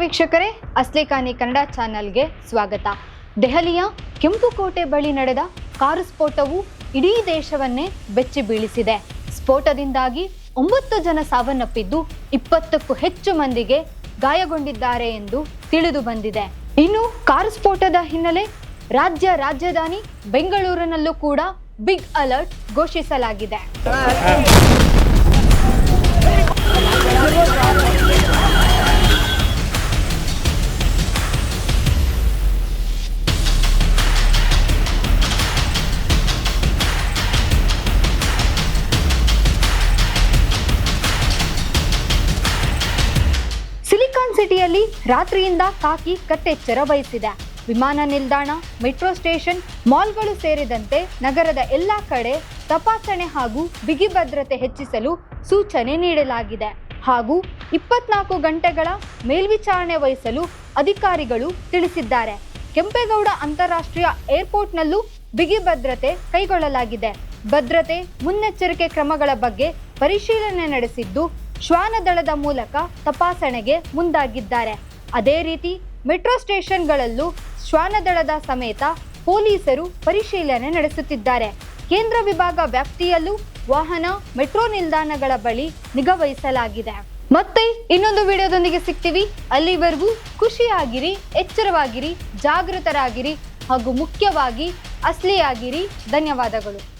ವೀಕ್ಷಕರೇ ಅಸ್ಲಿಕಾನಿ ಕನ್ನಡ ಚಾನೆಲ್ಗೆ ಸ್ವಾಗತ. ದೆಹಲಿಯ ಕೆಂಪುಕೋಟೆ ಬಳಿ ನಡೆದ ಕಾರು ಸ್ಫೋಟವು ಇಡೀ ದೇಶವನ್ನೇ ಬೆಚ್ಚಿ ಬೀಳಿಸಿದೆ. ಸ್ಫೋಟದಿಂದಾಗಿ ಒಂಬತ್ತು ಜನ ಸಾವನ್ನಪ್ಪಿದ್ದು ಇಪ್ಪತ್ತಕ್ಕೂ ಹೆಚ್ಚು ಮಂದಿಗೆ ಗಾಯಗೊಂಡಿದ್ದಾರೆ ಎಂದು ತಿಳಿದು ಬಂದಿದೆ. ಇನ್ನು ಕಾರು ಸ್ಫೋಟದ ಹಿನ್ನೆಲೆ ರಾಜ್ಯ ರಾಜಧಾನಿ ಬೆಂಗಳೂರಿನಲ್ಲೂ ಕೂಡ ಬಿಗ್ ಅಲರ್ಟ್ ಘೋಷಿಸಲಾಗಿದೆ. ಸಿಟಿಯಲ್ಲಿ ರಾತ್ರಿಯಿಂದ ಕಾಕಿ ಕಟ್ಟೆಚ್ಚರ ವಹಿಸಿದೆ ವಿಮಾನ ನಿಲ್ದಾಣ, ಮೆಟ್ರೋ ಸ್ಟೇಷನ್, ಮಾಲ್ಗಳು ಸೇರಿದಂತೆ ನಗರದ ಎಲ್ಲ ಕಡೆ ತಪಾಸಣೆ ಹಾಗೂ ಬಿಗಿ ಭದ್ರತೆ ಹೆಚ್ಚಿಸಲು ಸೂಚನೆ ನೀಡಲಾಗಿದೆ. ಹಾಗೂ ಇಪ್ಪತ್ನಾಲ್ಕು ಗಂಟೆಗಳ ಮೇಲ್ವಿಚಾರಣೆ ವಹಿಸಲು ಅಧಿಕಾರಿಗಳು ತಿಳಿಸಿದ್ದಾರೆ. ಕೆಂಪೇಗೌಡ ಅಂತಾರಾಷ್ಟ್ರೀಯ ಏರ್ಪೋರ್ಟ್ನಲ್ಲೂ ಬಿಗಿ ಭದ್ರತೆ ಕೈಗೊಳ್ಳಲಾಗಿದೆ. ಭದ್ರತೆ, ಮುನ್ನೆಚ್ಚರಿಕೆ ಕ್ರಮಗಳ ಬಗ್ಗೆ ಪರಿಶೀಲನೆ ನಡೆಸಿದ್ದು ಶ್ವಾನದಳದ ಮೂಲಕ ತಪಾಸಣೆಗೆ ಮುಂದಾಗಿದ್ದಾರೆ. ಅದೇ ರೀತಿ ಮೆಟ್ರೋ ಸ್ಟೇಷನ್ಗಳಲ್ಲೂ ಶ್ವಾನದಳದ ಸಮೇತ ಪೊಲೀಸರು ಪರಿಶೀಲನೆ ನಡೆಸುತ್ತಿದ್ದಾರೆ. ಕೇಂದ್ರ ವಿಭಾಗ ವ್ಯಾಪ್ತಿಯಲ್ಲೂ ವಾಹನ, ಮೆಟ್ರೋ ನಿಲ್ದಾಣಗಳ ಬಳಿ ನಿಗಾವಹಿಸಲಾಗಿದೆ. ಮತ್ತೆ ಇನ್ನೊಂದು ವಿಡಿಯೋದೊಂದಿಗೆ ಸಿಗ್ತೀವಿ. ಅಲ್ಲಿವರೆಗೂ ಖುಷಿಯಾಗಿರಿ, ಎಚ್ಚರವಾಗಿರಿ, ಜಾಗೃತರಾಗಿರಿ ಹಾಗೂ ಮುಖ್ಯವಾಗಿ ಅಸ್ಲಿಯಾಗಿರಿ. ಧನ್ಯವಾದಗಳು.